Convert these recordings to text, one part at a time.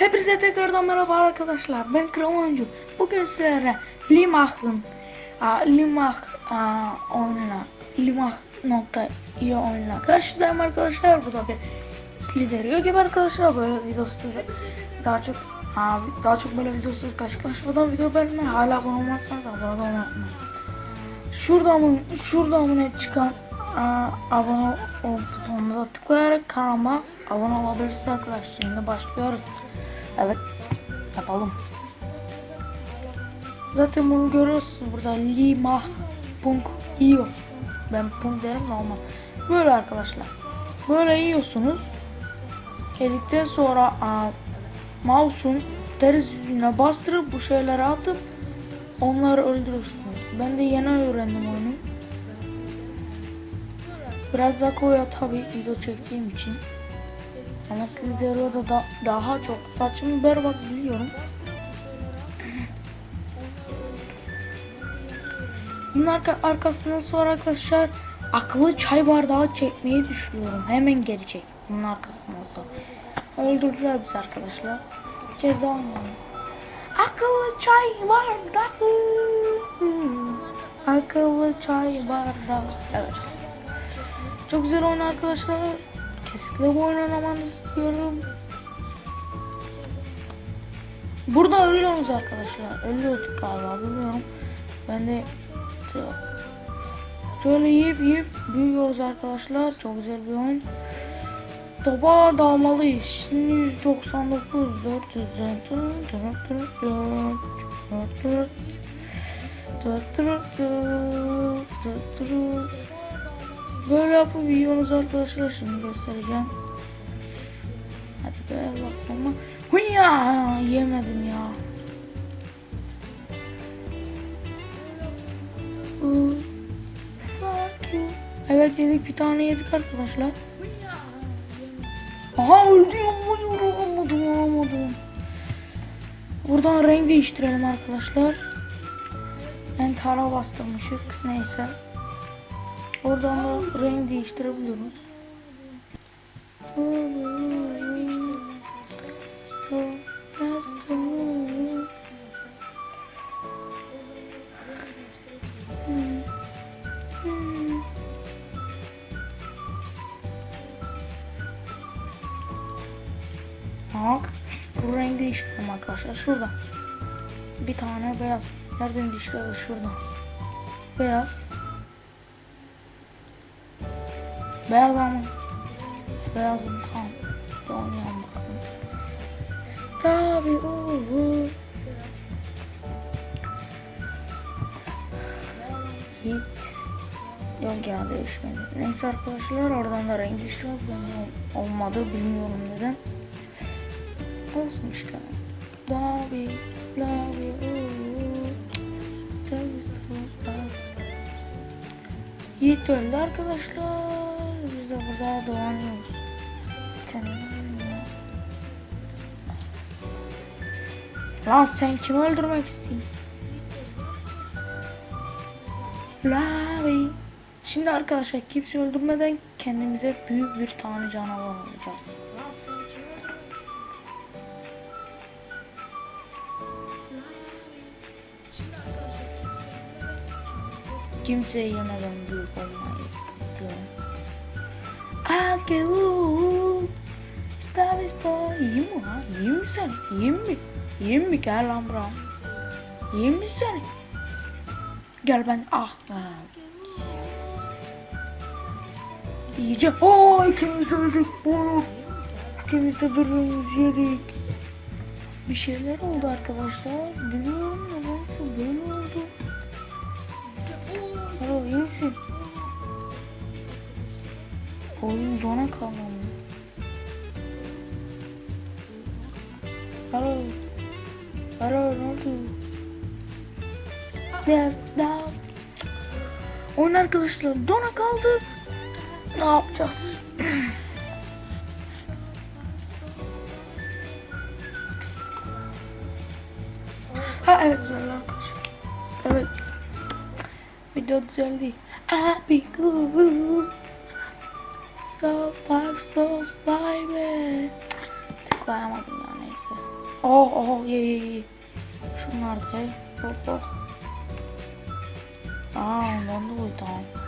Hepinize tekrardan merhaba arkadaşlar. Ben Kral Oyuncu. Bugün sizlere Limah aa, oyununa iyi oyununa karşınızdayım arkadaşlar. Bu da bir Sliderio gibi arkadaşlar. Böyle videosu daha çok aa, daha çok böyle videosuz karşılaşmadan video verme. Hala abone olmazsanız abone olmayı unutmayın. Şurada mı şurada mı ne çıkan aa, abone ol butonuna tıklayarak kanalıma abone olabilirsiniz arkadaşlar. Şimdi başlıyoruz. Evet yapalım. Zaten bunu görüyorsunuz burada Lima Punk io. Ben Punk derim de olmaz. Böyle arkadaşlar. Böyle yiyorsunuz. Yedikten sonra mouse'un deriz yüzüne bastırıp bu şeyleri atıp onları öldürürsünüz. Ben de yeni öğrendim oyunu. Biraz daha koyu tabi video çektiğim için. Ama Sliderio'da da daha çok saçımı berbat biliyorum. Bunun arka, arkasından sonra arkadaşlar akıllı çay bardağı çekmeyi düşünüyorum. Hemen geri çek. Bunun arkasından sonra. Öldürdüler bizi arkadaşlar. Ceza almayalım. Akıllı çay bardağı. Akıllı çay bardağı. Evet. Çok güzel oyun arkadaşlar. Kesinlikle oynamanızı istiyorum. Burada ölüyoruz arkadaşlar. Ölüyorduk galiba bilmiyorum. Ben de şöyle yiyip yiyip büyüyoruz arkadaşlar. Çok güzel bir oyun. Topa dalmalıyız. Şimdi 199 400 Böyle yapıp yiyoruz arkadaşlar. Şimdi göstereceğim. Hadi be bak ama. Hıya yemedim ya. Evet yedik bir tane yedik arkadaşlar. Aha öldü yapamıyorum alamadım alamadım. Buradan renk değiştirelim arkadaşlar. Entara bastırmışık neyse. Oradan da renk değiştirebiliyoruz. Bak bu rengi değiştirdim arkadaşlar şurada. Bir tane beyaz. Nereden değiştiriyoruz şurada. Beyaz. Beyaz ama. Beyazım tamam. Bir oynayalım bakalım. Stabi uhu. Hit. Yok ya değişmedi. Neyse arkadaşlar oradan da renk. Ben olmadı bilmiyorum neden. Olsun işte. Labi, uhu. Stabi, stabi. Yiğit öldü arkadaşlar. Biz de burada dolanıyoruz. Lan sen kimi öldürmek istiyorsun? Lavi. Şimdi arkadaşlar kimse öldürmeden kendimize büyük bir tane canavar alacağız. Kimseye yemeden büyük olmayı istiyorum. Akelu. Stavi sta. Yiyeyim mi ha? Yiyeyim mi seni? Yiyeyim mi? Yiyeyim mi? Gel lan mi seni? Gel ben. Ah lan. Yiyeceğim. Oo ikimiz öldük. Oo. İkimiz de birbirimizi yedik. Bir şeyler oldu arkadaşlar. Biliyorum nedense böyle oldu. Alo iyi misin? Oyun dona kalmalı. Alo. Alo ne oldu? Biraz daha. Oyun arkadaşlar dona kaldı. Ne yapacağız? ha evet güzel arkadaşlar. Evet. Video düzeldi. Abi cool. Stop, stop, stop, slime. Tıklayamadım ya neyse. Oh oh ye ye ye. Şunlar da hop hop. Aa ondan da koy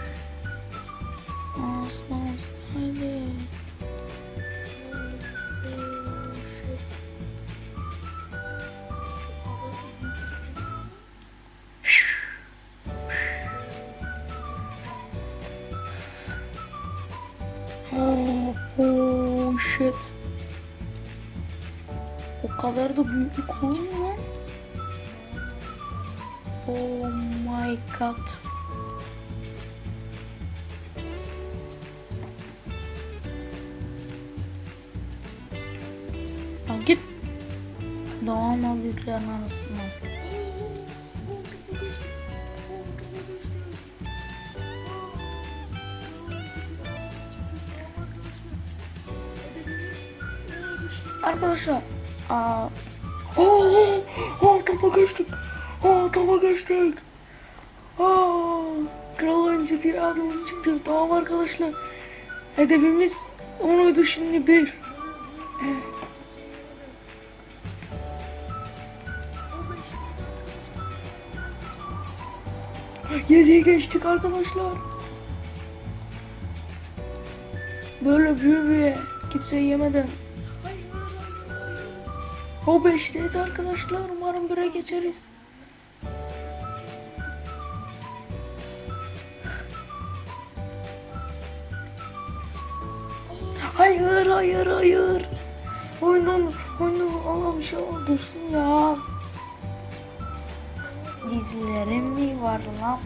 shit. O kadar da büyüklük olur mu lan? Oh my god. Lan git. Doğanla büyüklerin arasında. Arkadaşlar. Aa. Oo, oo, topa geçtik. Aa, topa geçtik. Aa, kral oyuncu diye adımız çıktı. Tamam arkadaşlar. Hedefimiz onuydu şimdi bir. Yediye geçtik arkadaşlar. Böyle büyü büyü kimseyi yemeden. O beşteyiz arkadaşlar. Umarım bire geçeriz. Hayır hayır hayır. Oyunun oyunun Allah bir şey olursun ya. Dizilerim mi var lan?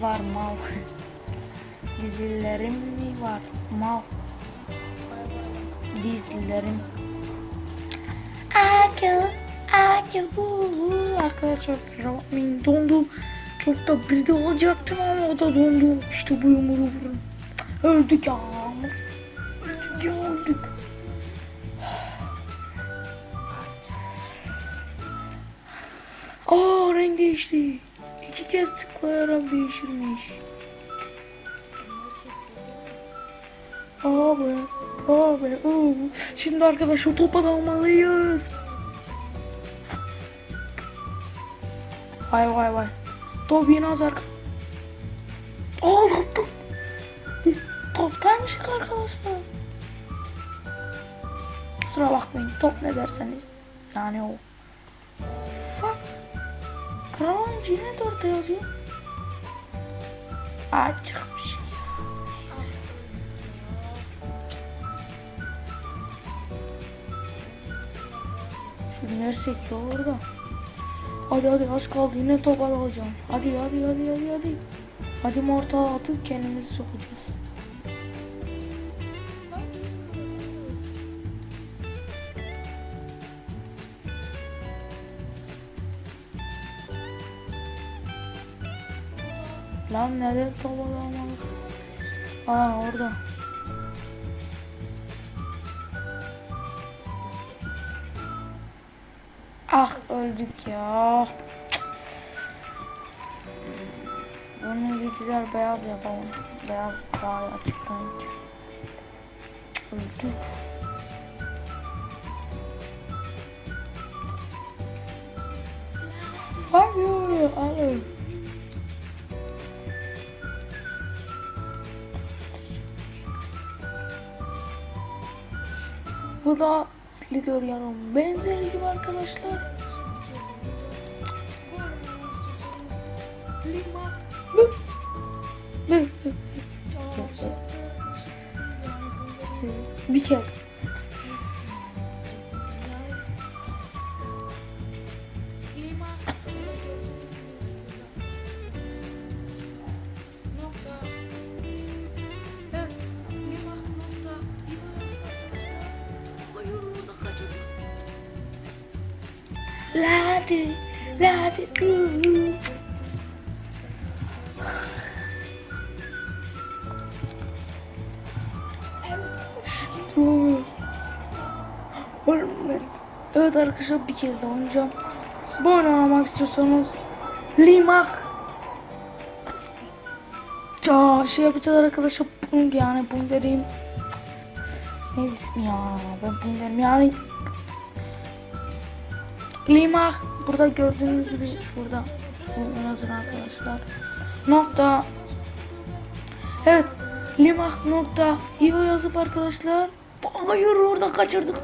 Var mal. Dizilerim mi var mal? Dizilerim. Akı, akı, Arkadaşlar kusura bakmayın dondu. Çok da bir de olacaktım ama o da dondu. İşte bu yumruğu vurun. Öldük ya. Öldük ya öldük. Aa renk değişti. İki kez tıklayarak değişirmiş. Abi, abi, oo. Şimdi arkadaşlar topa dalmalıyız. Vay vay vay. Top yine az arka. Aa yaptım? Biz toptaymışık arkadaşlar. Kusura bakmayın top ne derseniz. Yani o. Bak. Kral oyuncu yine de orada yazıyor. Aa çıkmış. Şu nersek ya orada. Hadi hadi az kaldı yine top alacağım. Hadi hadi hadi hadi hadi. Hadi mortal atıp kendimizi sokacağız. Lan neden top alamadık? Aa orada. Ah öldük ya. Bunu bir güzel beyaz yapalım. Beyaz daha açık renk. Öldük. Hayır, hayır. Bu da Slytherin'in benzeri gibi arkadaşlar. Bir kez. Ladi, ladi, du. Evet arkadaşlar bir kez daha oynayacağım. Bu oynamak istiyorsanız Limak Ya şey yapacağız arkadaşlar Pung yani Pung dediğim Ne ismi ya ben Pung derim yani Limak burada gördüğünüz gibi şurada. Şu yazın arkadaşlar. Nokta. Evet Limak nokta. İo yazıp arkadaşlar Hayır orada kaçırdık